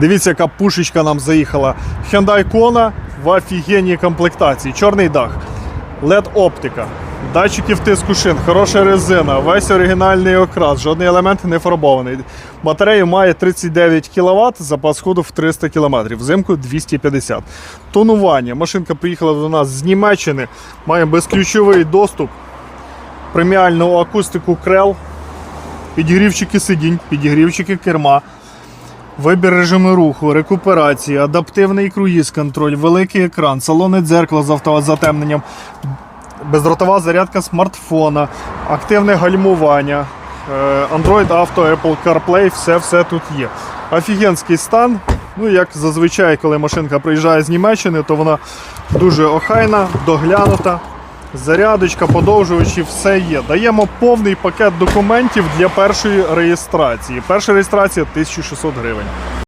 Дивіться, яка пушечка нам заїхала. Hyundai Kona в офігенній комплектації. Чорний дах, LED оптика, датчики втиску шин, хороша резина, весь оригінальний окрас, жодний елемент не фарбований. Батарею має 39 кВт, запас ходу в 300 км, взимку 250. Тонування. Машинка приїхала до нас з Німеччини, має безключовий доступ, преміальну акустику Крел, підігрівчики сидінь, підігрівчики керма. Вибір режиму руху, рекуперації, адаптивний круїз-контроль, великий екран, салонне дзеркало з автозатемненням, бездротова зарядка смартфона, активне гальмування, е, Android Auto, Apple CarPlay, все-все тут є. Офігенський стан. Ну, як зазвичай, коли машинка приїжджає з Німеччини, то вона дуже охайна, доглянута. Зарядочка, подовжувачі, все є. Даємо повний пакет документів для першої реєстрації. Перша реєстрація 1600 гривень.